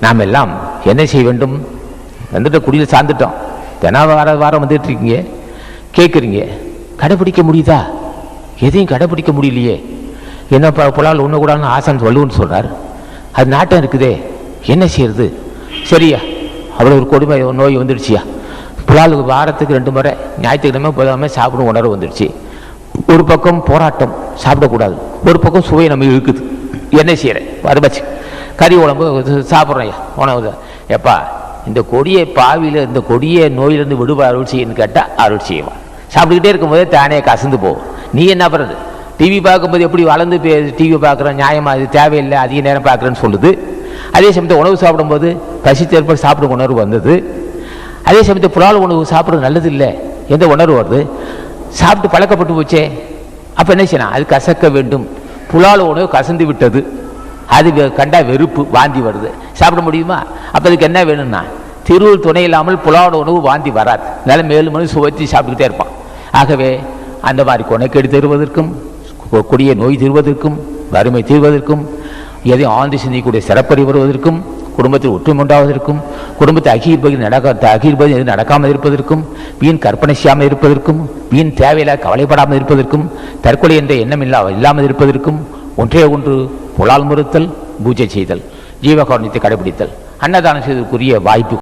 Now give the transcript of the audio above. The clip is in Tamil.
நாம் எல்லாம் என்ன செய்ய வேண்டும்? வந்துட்டு குடியில் சார்ந்துட்டோம். தினா வார வாரம் வந்துட்டு இருக்கீங்க கேட்குறீங்க. கடைப்பிடிக்க முடியுதா? எதையும் கடைப்பிடிக்க முடியலையே. என்ன ப புலால் ஒன்று கூடாதுன்னு ஆசான் வள்ளுவன் சொல்கிறார் அது நாட்டம் இருக்குதே. என்ன செய்யறது? சரியா. அவ்வளோ ஒரு கொடுமை நோய் வந்துடுச்சியா. புலால் வாரத்துக்கு ரெண்டு முறை ஞாயிற்றுக்கிழமை புதமே சாப்பிடும் உணர்வு வந்துடுச்சு. ஒரு பக்கம் போராட்டம் சாப்பிடக்கூடாது. ஒரு பக்கம் சுவை நம்ம இழுக்குது. என்ன செய்கிறேன் அதை கறி உடம்பு சாப்பிட்றோம் உணவு எப்பா இந்த கொடிய பாவியில் இந்த கொடிய நோயிலிருந்து விடுவ அருள் செய்யன்னு கேட்டால் அருள் செய்வான். சாப்பிட்டுக்கிட்டே இருக்கும்போதே தானே கசந்து போகும். நீ என்ன பண்ணுறது டிவி பார்க்கும்போது எப்படி வளர்ந்து டிவி பார்க்குறோம் நியாயமாக இது தேவையில்லை அதிக நேரம் பார்க்குறேன்னு சொல்லுது. அதே சமயத்தில் உணவு சாப்பிடும்போது பசி சாப்பிடும் உணர்வு வந்தது. அதே சமயத்தில் புலால் உணவு சாப்பிட்றது நல்லது இல்லை எந்த உணர்வு வருது? சாப்பிட்டு பழக்கப்பட்டு போச்சே. அப்போ என்ன செய்யணும் அது கசக்க வேண்டும். புலால் உணவு கசந்து விட்டது. அது கண்டால் கண்டா வெறுப்பு வாந்தி வருது. சாப்பிட முடியுமா? அப்போ அதுக்கு என்ன வேணும்னா திருவுள் துணை இல்லாமல் புலாவோட உணவு வாந்தி வராது. அதனால மேலும் மேலும் சுவைத்து சாப்பிட்டுக்கிட்டே இருப்பான். ஆகவே அந்த மாதிரி கொனைக்கேடு தருவதற்கும் கொடிய நோய் தீர்வதற்கும் வறுமை தீர்வதற்கும் எதையும் ஆழ்ந்து சிந்திக்கக்கூடிய சிறப்பறி வருவதற்கும் குடும்பத்தில் ஒற்றுமை உண்டாவதற்கும் குடும்பத்தை அகீர்பதி நடக்க அகீர்பதி எது நடக்காமல் இருப்பதற்கும் வீண் கற்பனை செய்யாமல் இருப்பதற்கும் வீண் தேவையில்லா கவலைப்படாமல் இருப்பதற்கும் தற்கொலை என்ற எண்ணம் இல்லா இல்லாமல் இருப்பதற்கும் ஒன்றே ஒன்று புலால் மறுத்தல் பூஜை செய்தல் ஜீவகாரணத்தை கடைபிடித்தல். அன்னதானம் செய்வதற்குரிய வாய்ப்பு